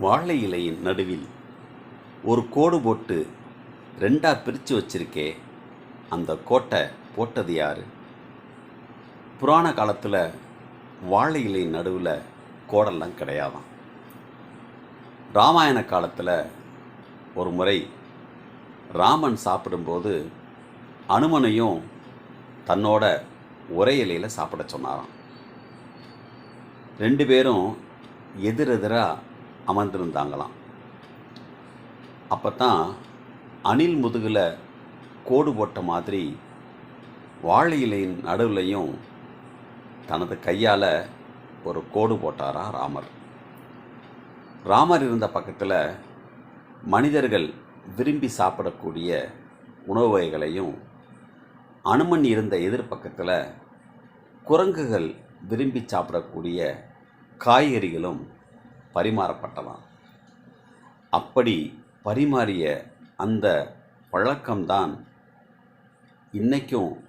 வாழை இலையின் நடுவில் ஒரு கோடு போட்டு ரெண்டாக பிரித்து வச்சிருக்கே அந்த கோட்டை போட்டது யார்? புராண காலத்தில் வாழை இலையின் நடுவில் கோடெல்லாம் கிடையாதான். ராமாயண காலத்தில் ஒரு முறை ராமன் சாப்பிடும்போது அனுமனையும் தன்னோட ஒரே இலையில் சாப்பிட சொன்னாராம். ரெண்டு பேரும் எதிரெதிராக அமர்ந்திருந்தாங்களாம். அப்போ தான் அணில் முதுகில் கோடு போட்ட மாதிரி வாழை இலையின் நடுவுலையும் தனது கையால் ஒரு கோடு போட்டாரா ராமர். ராமர் இருந்த பக்கத்தில் மனிதர்கள் விரும்பி சாப்பிடக்கூடிய உணவு வகைகளையும் அனுமன் இருந்த எதிர்பக்கத்தில் குரங்குகள் விரும்பி சாப்பிடக்கூடிய காய்கறிகளும் பரிமாறப்பட்டதாம். அப்படி பரிமாறிய அந்த பழக்கம்தான் இன்றைக்கும்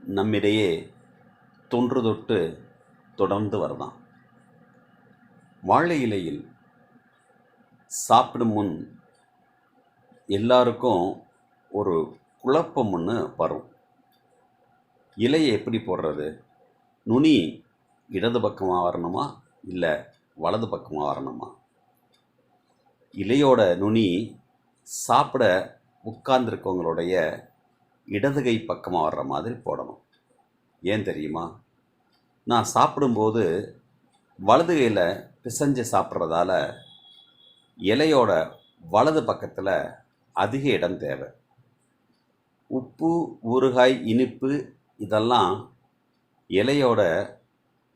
நம்மிடையே தொன்று தொட்டு தொடர்ந்து வருதான் வாழை இலையில் சாப்பிடும் முன் எல்லாருக்கும் ஒரு குழப்பம் ஒன்று வரும். இலையை எப்படி போடுறது? நுனி இடது பக்கமாக வரணுமா? இல்லை வலது பக்கமாக வரணுமா? இலையோட நுனி சாப்பிட உட்கார்ந்துருக்கவங்களுடைய இடது கை பக்கமாக வர்ற மாதிரி போடணும். ஏன் தெரியுமா? நான் சாப்பிடும்போது வலது கையில் பிசைஞ்சு சாப்பிட்றதால இலையோட வலது பக்கத்தில் அதிக இடம் தேவை. உப்பு ஊறுகாய் இனிப்பு இதெல்லாம் இலையோட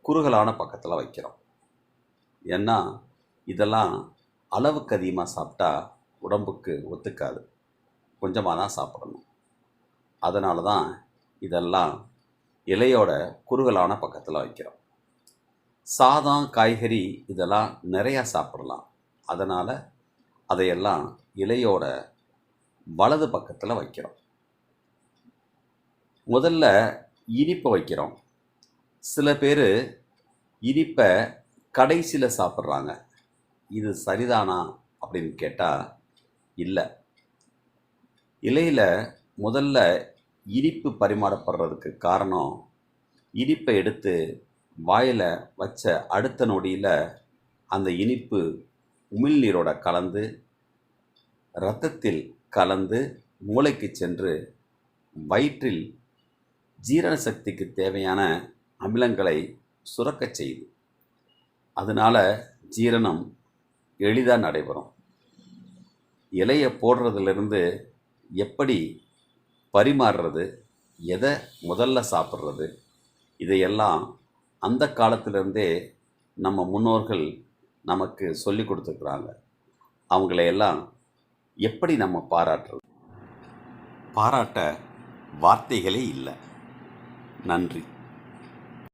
குறுகலான பக்கத்தில் வைக்கிறோம். ஏன்னா இதெல்லாம் அளவுக்கு அதிகமாக சாப்பிட்டா உடம்புக்கு ஒத்துக்காது. கொஞ்சமாக தான் சாப்பிடணும். அதனால தான் இதெல்லாம் இலையோட குறுகலான பக்கத்தில் வைக்கிறோம். சாதம் காய்கறி இதெல்லாம் நிறையா சாப்பிடலாம். அதனால் அதையெல்லாம் இலையோட வலது பக்கத்தில் வைக்கிறோம். முதல்ல இனிப்பை வைக்கிறோம். சில பேர் இனிப்பை கடைசியில் சாப்பிட்றாங்க. இது சரிதானா அப்படின்னு கேட்டால் இல்லை. இலையில் முதல்ல இனிப்பு பரிமாறப்படுறதுக்கு காரணம் இனிப்பை எடுத்து வாயில் வச்ச அடுத்த நொடியில் அந்த இனிப்பு உமிழ்நீரோட கலந்து இரத்தத்தில் கலந்து மூளைக்கு சென்று வயிற்றில் ஜீரண சக்திக்கு தேவையான அமிலங்களை சுரக்கச் செய்யுது. அதனால் ஜீரணம் எளிதாக நடைபெறும். இலையை போடுறதுலேருந்து எப்படி பரிமாறுறது எதை முதல்ல சாப்பிட்றது இதையெல்லாம் அந்த காலத்திலிருந்தே நம்ம முன்னோர்கள் நமக்கு சொல்லி கொடுத்துருக்குறாங்க. அவங்களையெல்லாம் எப்படி நம்ம பாராட்டுறது? பாராட்ட வார்த்தைகளே இல்லை. நன்றி.